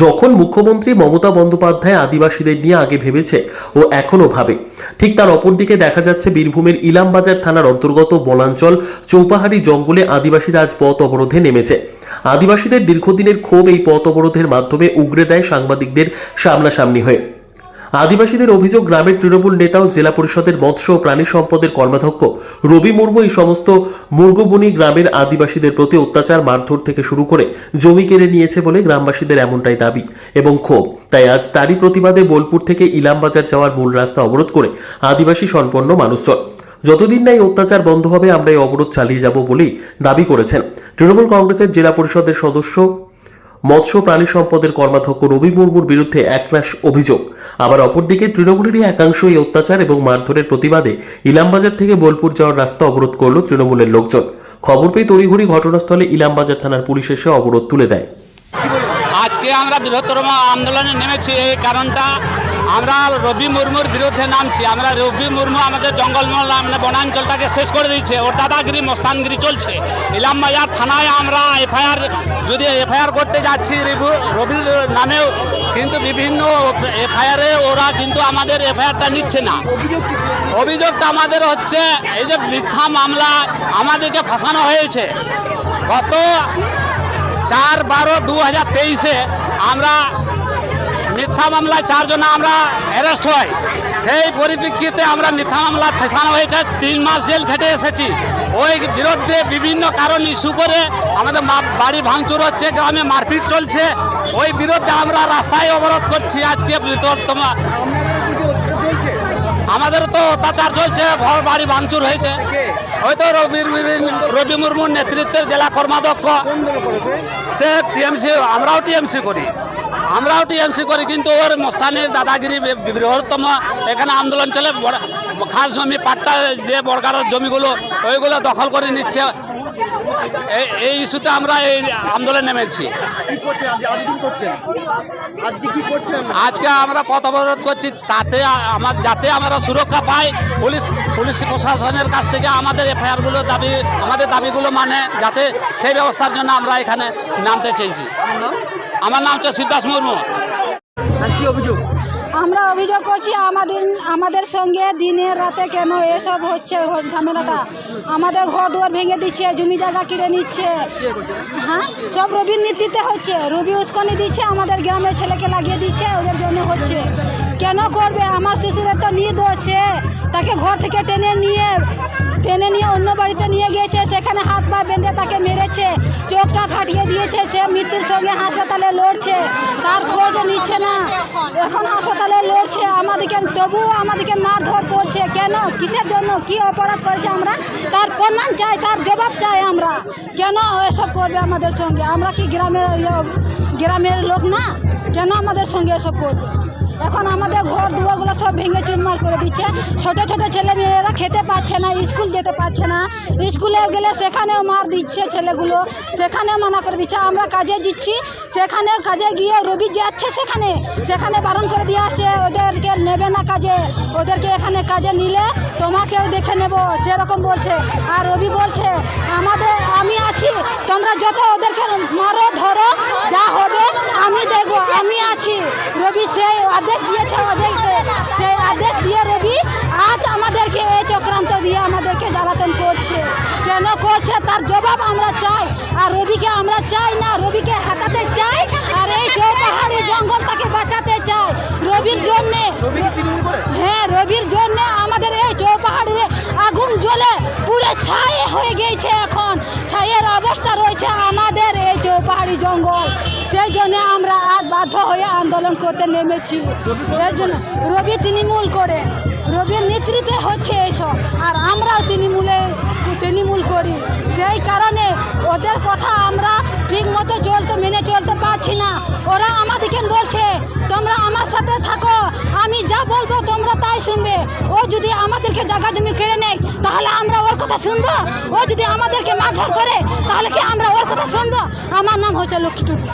যখন মুখ্যমন্ত্রী মমতা বন্দ্যোপাধ্যায় আদিবাসীদের নিয়ে আগে ভেবেছে ও এখনও ভাবে, ঠিক তার অপরদিকে দেখা যাচ্ছে বীরভূমের ইলামবাজার থানার অন্তর্গত বনাঞ্চল চৌপাহাড়ি জঙ্গলে আদিবাসীরা আজ পথ অবরোধে নেমেছে। আদিবাসীদের দীর্ঘদিনের ক্ষোভ এই পথ অবরোধের মাধ্যমে উগরে দেয় সাংবাদিকদের সামনাসামনি হয়ে। আদিবাসীদের অভিযোগ, গ্রামের তৃণমূল নেতা ও জেলা পরিষদের মৎস্য ও প্রাণী সম্পদের কর্মাধ্যক্ষ রবি মুর্মু এই সমস্ত মুরগবনি গ্রামের আদিবাসীদের প্রতি অত্যাচার, মারধর থেকে শুরু করে জমি কেড়ে নিয়েছে বলে গ্রামবাসীদের এমনটাই দাবি এবং ক্ষোভ। তাই আজ তারই প্রতিবাদে বোলপুর থেকে ইলামবাজার যাওয়ার মূল রাস্তা অবরোধ করে আদিবাসী সম্পন্ন মানুষজন। যতদিন না এই অত্যাচার বন্ধ হবে, আমরা এই অবরোধ চালিয়ে যাব বলেই দাবি করেছেন। তৃণমূল কংগ্রেসের জেলা পরিষদের সদস্য মৎস্য প্রাণী সম্পদের কর্মাধ্যক্ষ রবি মুর্মুর বিরুদ্ধে একরাশ অভিযোগ। আবার অপরদিকে তৃণমূলেরই একাংশ এই অত্যাচার এবং মারধরের প্রতিবাদে ইলামবাজার থেকে বোলপুর যাওয়ার রাস্তা অবরোধ করল তৃণমূলের লোকজন। খবর পেয়ে তড়িঘড়ি ঘটনাস্থলে ইলামবাজার থানার পুলিশ এসে অবরোধ তুলে দেয়। আজকে আমরা বৃহত্তর আন্দোলনে নেমেছি, এই কারণটা আমরা রবি মুর্মুর বিরুদ্ধে নামছি, আমরা রবি মুর্মু আমাদের জঙ্গলমহল মানে বনাঞ্চলটাকে শেষ করে দিয়েছে, ওর দাদাগিরি, মস্তানগিরি চলছে। ইলামবাজার থানায় আমরা এফআইআর, যদি এফআইআর করতে যাচ্ছি, রিভু- রবির নামেও, কিন্তু বিভিন্ন এফআইআরে ওরা কিন্তু আমাদের এফআইআরটা নিচ্ছে না। অভিযোগটা আমাদের হচ্ছে, এই যে মিথ্যা মামলা আমাদেরকে ফাঁসানো হয়েছে। গত চার বারো দু হাজার তেইশে আমরা মিথ্যা মামলায় চারজন আমরা অ্যারেস্ট হই। সেই পরিপ্রেক্ষিতে আমরা মিথ্যা মামলা ফেসানো হয়েছে, তিন মাস জেল খেটে এসেছি। ওই বিরুদ্ধে বিভিন্ন কারণ ইস্যু করে আমাদের বাড়ি ভাঙচুর হচ্ছে, গ্রামে মারপিট চলছে। ওই বিরুদ্ধে আমরা রাস্তায় অবরোধ করছি আজকে বৃহত্তম। আমাদের তো অত্যাচার চলছে, ঘর বাড়ি ভাঙচুর হয়েছে। হয়তো রবি রবি মুর্মুর নেতৃত্বের জেলা কর্মাধ্যক্ষ। সে টিএমসি, আমরাও টিএমসি করি। আমরাও টিএমসি করি, কিন্তু ওর মস্তানের দাদাগিরি বৃহত্তম। এখানে আন্দোলন চলে খাস জমি, পাট্টা যে বড়কার জমিগুলো, ওইগুলো দখল করে নিচ্ছে। এই- ইস্যুতে আমরা এই আন্দোলন নেমেছি। আজকে আমরা পথ অবরোধ করছি তাতে আমার যাতে আমরা সুরক্ষা পাই পুলিশ পুলিশ প্রশাসনের কাছ থেকে আমাদের এফআইআরগুলো দাবি আমাদের দাবিগুলো মানে যাতে সেই ব্যবস্থার জন্য আমরা এখানে নামতে চেয়েছি। আমার নাম? হচ্ছে শিবদাস মুর্মু। কি অভিযোগ? আমরা অভিযোগ করছি আমাদের আমাদের সঙ্গে দিনের রাতে কেন এসব হচ্ছে ঝামেলাটা? আমাদের ঘর দুয়ার ভেঙে দিচ্ছে, জমি জায়গা কিনে নিচ্ছে। হ্যাঁ? সব রবির নীতিতে হচ্ছে। রবি উস্কানি দিচ্ছে, আমাদের গ্রামের ছেলেকে লাগিয়ে দিচ্ছে, ওদের জন্য হচ্ছে। কেন করবে? আমার শ্বশুরের তো নির্দোষ সে। তাকে ঘর থেকে টেনে নিয়ে টেনে নিয়ে অন্য বাড়িতে নিয়ে গিয়েছে। সেখানে হাত পা বেঁধে মেরেছে, চোখটা ফাটিয়ে দিয়েছে, সে মৃত্যুর সঙ্গে হাসপাতালে লড়ছে, তার খোঁজ নিচ্ছে না। এখন হাসপাতালে লড়ছে, আমাদেরকে তবুও আমাদেরকে মারধর করছে। কেন? কিসের জন্য? কি অপরাধ করেছে আমরা? তার প্রমাণ চাই, তার জবাব চাই আমরা। কেন এসব করবে আমাদের সঙ্গে? আমরা কি গ্রামের গ্রামের লোক না? কেন আমাদের সঙ্গে এসব করবে? এখন আমাদের ঘর দুয়ারগুলো সব ভেঙে চুরমার করে দিচ্ছে। ছোট ছোট ছেলে মেয়েরা খেতে পাচ্ছে না, স্কুল যেতে পারছে না। স্কুলে গেলে সেখানেও মার দিচ্ছে ছেলেগুলো, সেখানেও মানা করে দিচ্ছে। আমরা কাজে দিচ্ছি সেখানে কাজে গিয়ে রবি যাচ্ছে সেখানে। সেখানে বারণ করে দিয়ে আসছে ওদেরকে নেবে না কাজে, ওদেরকে এখানে কাজে নিলে তোমাকেও দেখে নেব। সেরকম বলছে। আর রবি বলছে, আমাদের, আমি আছি, তোমরা যত ওদেরকে মারো, ধরো আমি আমি আছি। রবি সেই আদেশ দিয়েছে ওদেরকে সেই আদেশ দিয়ে রবি আজ আমাদেরকে এই চক্রান্ত দিয়ে আমাদেরকে জ্বালাতন করছে। কেন করছে? তার জবাব আমরা চাই। আর রবিকে আমরা চাই না। রবিকে হাঁটাতে চাই আর এই চৌপাহাড়ি জঙ্গলটাকে বাঁচাতে চাই। রবির জন্যে হ্যাঁ রবির জন্য আমাদের এই চৌপাহাড়িতে আগুন জ্বলে পুরো ছায়ে হয়ে গেছে এখন। ছায়ের অবস্থা রয়েছে আমাদের এই চৌপাহাড়ি জঙ্গল। সেই জন্য আমরা আজ বাধ্য হয়ে আন্দোলন করতে নেমেছি। এর জন্য রবি তৃণমূল করে, রবির নেতৃত্বে হচ্ছে এইসব আর আমরাও তৃণমূলে, তৃণমূল করি। সেই কারণে ওদের কথা আমরা ঠিক মতো চলতে, মেনে চলতে পারছি না। ওরা আমাদেরকে বলছে, তোমরা আমার সাথে থাকো। আমি যা বলব তোমরা তাই শুনবে। ও যদি আমাদেরকে জায়গা জমি কেড়ে নেয়, তাহলে আমরা ওর কথা শুনব। ও যদি আমাদেরকে মারধর করে, তাহলে কি আমরা ওর কথা শুনব? আমার নাম হচ্ছে লক্ষ্মী টুডু।